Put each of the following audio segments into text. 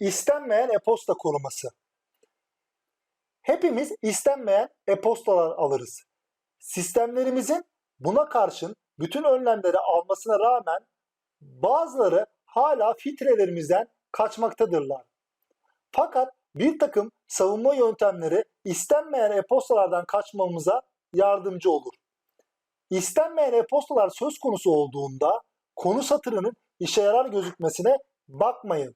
İstenmeyen e-posta koruması. Hepimiz istenmeyen e-postalar alırız. Sistemlerimizin buna karşın bütün önlemleri almasına rağmen bazıları hala filtrelerimizden kaçmaktadırlar. Fakat bir takım savunma yöntemleri istenmeyen e-postalardan kaçmamıza yardımcı olur. İstenmeyen e-postalar söz konusu olduğunda konu satırının işe yarar gözükmesine bakmayın.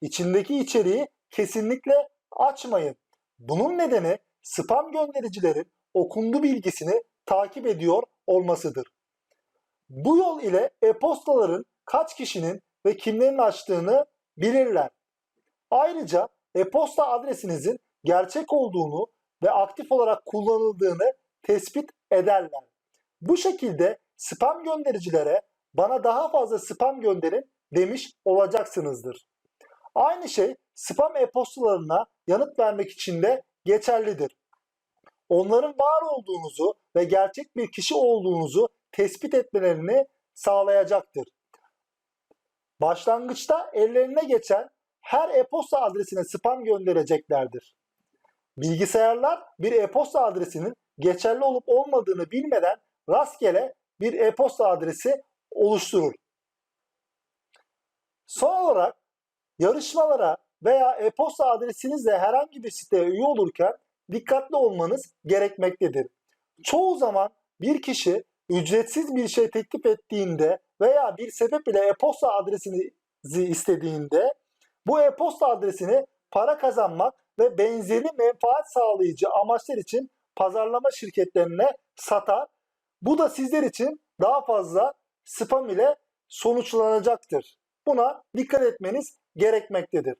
İçindeki içeriği kesinlikle açmayın. Bunun nedeni spam göndericilerin okundu bilgisini takip ediyor olmasıdır. Bu yol ile e-postaların kaç kişinin ve kimlerin açtığını bilirler. Ayrıca e-posta adresinizin gerçek olduğunu ve aktif olarak kullanıldığını tespit ederler. Bu şekilde spam göndericilere bana daha fazla spam gönderin demiş olacaksınızdır. Aynı şey spam e-postalarına yanıt vermek için de geçerlidir. Onların var olduğunuzu ve gerçek bir kişi olduğunuzu tespit etmelerini sağlayacaktır. Başlangıçta ellerine geçen her e-posta adresine spam göndereceklerdir. Bilgisayarlar bir e-posta adresinin geçerli olup olmadığını bilmeden rastgele bir e-posta adresi oluşturur. Son olarak yarışmalara veya e-posta adresinizle herhangi bir siteye üye olurken dikkatli olmanız gerekmektedir. Çoğu zaman bir kişi ücretsiz bir şey teklif ettiğinde veya bir sebep ile e-posta adresinizi istediğinde bu e-posta adresini para kazanmak ve benzeri menfaat sağlayıcı amaçlar için pazarlama şirketlerine satar. Bu da sizler için daha fazla spam ile sonuçlanacaktır. Buna dikkat etmeniz gerekmektedir.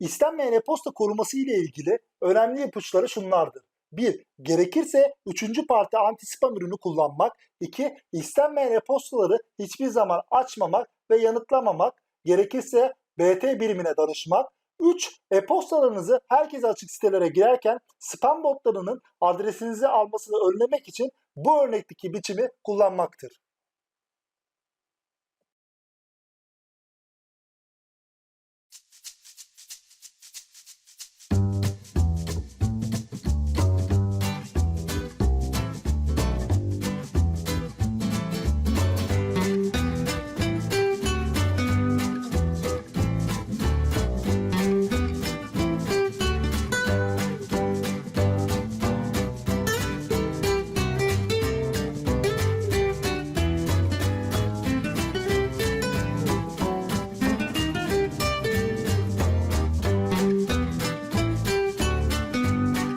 İstenmeyen e-posta koruması ile ilgili önemli ipuçları şunlardır. 1. Gerekirse 3. parti anti-spam ürünü kullanmak. 2. İstenmeyen e-postaları hiçbir zaman açmamak ve yanıtlamamak. Gerekirse BT birimine danışmak. 3. E-postalarınızı herkese açık sitelere girerken spam botlarının adresinizi almasını önlemek için bu örnekteki biçimi kullanmaktır.